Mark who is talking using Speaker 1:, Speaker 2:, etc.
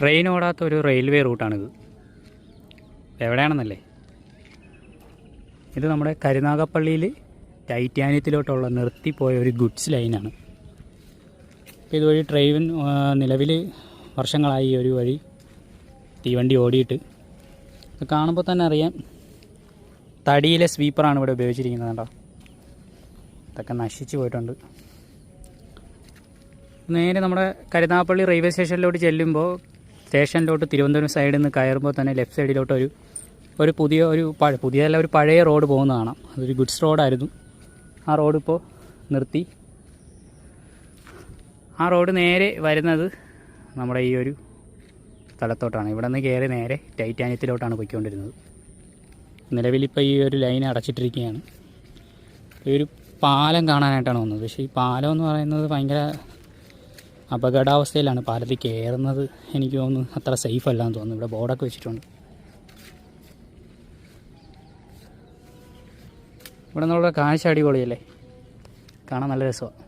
Speaker 1: Train ഓടാത്ത ഒരു railway റൂട്ടാണിത്. എവിടെയാണെന്നല്ലേ? ഇത് നമ്മുടെ കരുനാഗപ്പള്ളിയിൽ ടൈറ്റാനിയത്തിലോട്ടുള്ള നിർത്തിപ്പോയ ഒരു ഗുഡ്സ് ലൈനാണ്. അപ്പോൾ ഇതുവഴി ട്രെയിൻ നിലവിൽ വർഷങ്ങളായി ഒരു വഴി തീവണ്ടി ഓടിയിട്ട്. കാണുമ്പോൾ തന്നെ അറിയാം തടിയിലെ സ്വീപ്പറാണ് ഇവിടെ ഉപയോഗിച്ചിരിക്കുന്നത് കേട്ടോ. ഇതൊക്കെ നശിച്ചു പോയിട്ടുണ്ട്. നേരെ നമ്മുടെ കരുനാഗപ്പള്ളി റെയിൽവേ സ്റ്റേഷനിലോട്ട് ചെല്ലുമ്പോൾ സ്റ്റേഷനിലോട്ട് തിരുവനന്തപുരം സൈഡിൽ നിന്ന് കയറുമ്പോൾ തന്നെ ലെഫ്റ്റ് സൈഡിലോട്ട് ഒരു ഒരു പുതിയ ഒരു പഴ പുതിയതല്ല ഒരു പഴയ റോഡ് പോകുന്ന കാണാം. അതൊരു ഗുഡ്സ് റോഡായിരുന്നു ആ റോഡ് ഇപ്പോൾ നിർത്തി. ആ റോഡ് നേരെ വരുന്നത് നമ്മുടെ ഈ ഒരു സ്ഥലത്തോട്ടാണ് ഇവിടെ നിന്ന് കയറി നേരെ ടൈറ്റാനിയത്തിലോട്ടാണ് പോയിക്കൊണ്ടിരുന്നത്. നിലവിലിപ്പോൾ ഈ ഒരു ലൈൻ അടച്ചിട്ടിരിക്കുകയാണ്. ഈ ഒരു പാലം കാണാനായിട്ടാണ് വന്നത്. പക്ഷേ ഈ പാലം എന്ന് പറയുന്നത് ഭയങ്കര അപകടാവസ്ഥയിലാണ് പാലത്തിൽ കയറുന്നത്. എനിക്ക് തോന്നുന്നു അത്ര സേഫ് അല്ല എന്ന് തോന്നുന്നു. ഇവിടെ ബോർഡൊക്കെ വെച്ചിട്ടുണ്ട്. ഇവിടെ നിന്നുള്ള കാഴ്ച അടിപൊളിയല്ലേ? കാണാൻ നല്ല രസമാണ്.